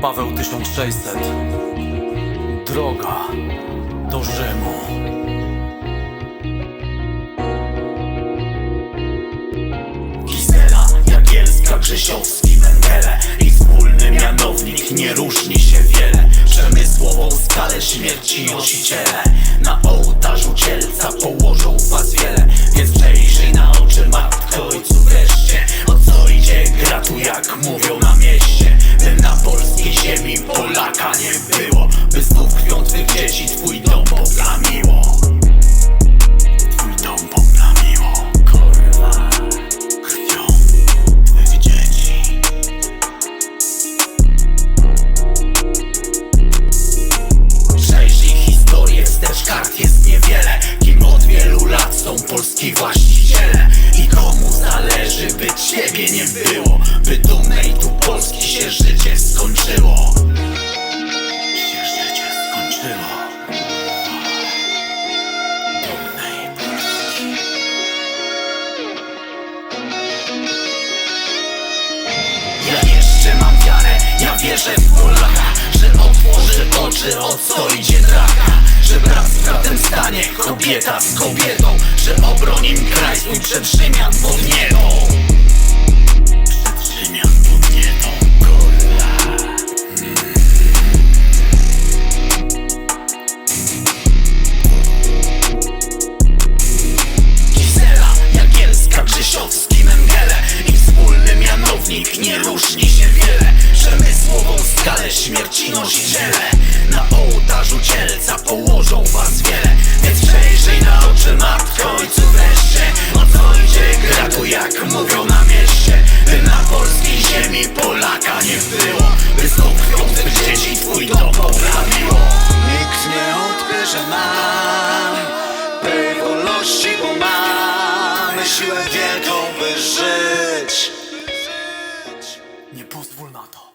Paweł 1600 Droga do Rzymu. Gizela, Jagielska, Grzesiowski, Mengele I wspólny mianownik nie różni się wiele. Przemysłową skalę śmierci nosiciele. Na ołtarzu polski właściciele I komu zależy, by ciebie nie było By dumnej tu Polski się życie skończyło kobieta z kobietą Że obroni kraj swój przed Rzymian podnietą Przed Rzymian podnietą, kurwa. Gizela, Jagielska, Grzesiowski, Mengele I wspólny mianownik nie różni się wiele Przemysłową skalę śmierci nosiciele odbierze nam tej wolności, bo mamy siłę wielką, by żyć. Nie pozwól na to